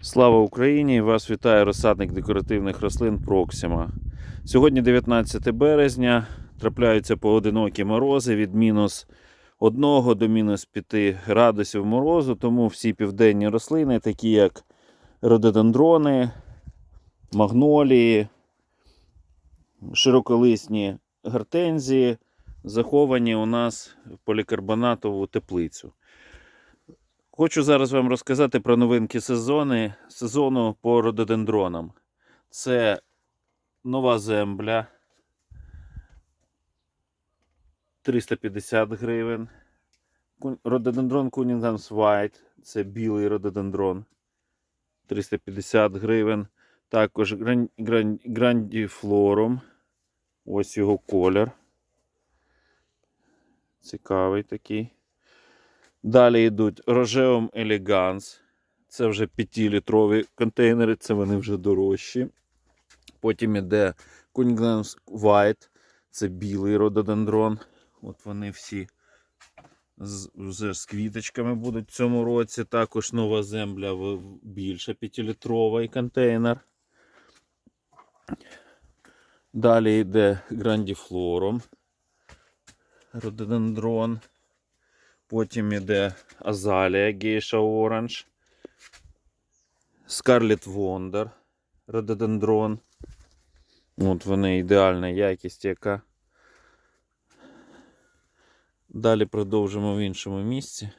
Слава Україні! Вас вітає розсадник декоративних рослин Проксима. Сьогодні 19 березня. Трапляються поодинокі морози від мінус 1 до мінус 5 градусів морозу, тому всі південні рослини, такі як рододендрони, магнолії, широколисні гортензії, заховані у нас в полікарбонатову теплицю. Хочу зараз вам розказати про новинки сезони, сезону по рододендронам. Це нова земля 350 гривень. Рододендрон Cunninghams White це білий рододендрон 350 гривень. Також гран- гран- Ось його колір. Цікавий такий. Далі йдуть Рожеум Elegans. Це вже 5-літрові контейнери, це вони вже дорожчі. Потім іде Cunninghams White, це білий рододендрон. От вони всі з, вже з квіточками будуть в цьому році. Також нова земля більше 5-літровий контейнер. Далі йде Grandiflorum, рододендрон. Потім іде Азалія Гейша Оранж, Scarlet Wonder, Рододендрон. От вони ідеальна якість яка. Далі продовжимо в іншому місці.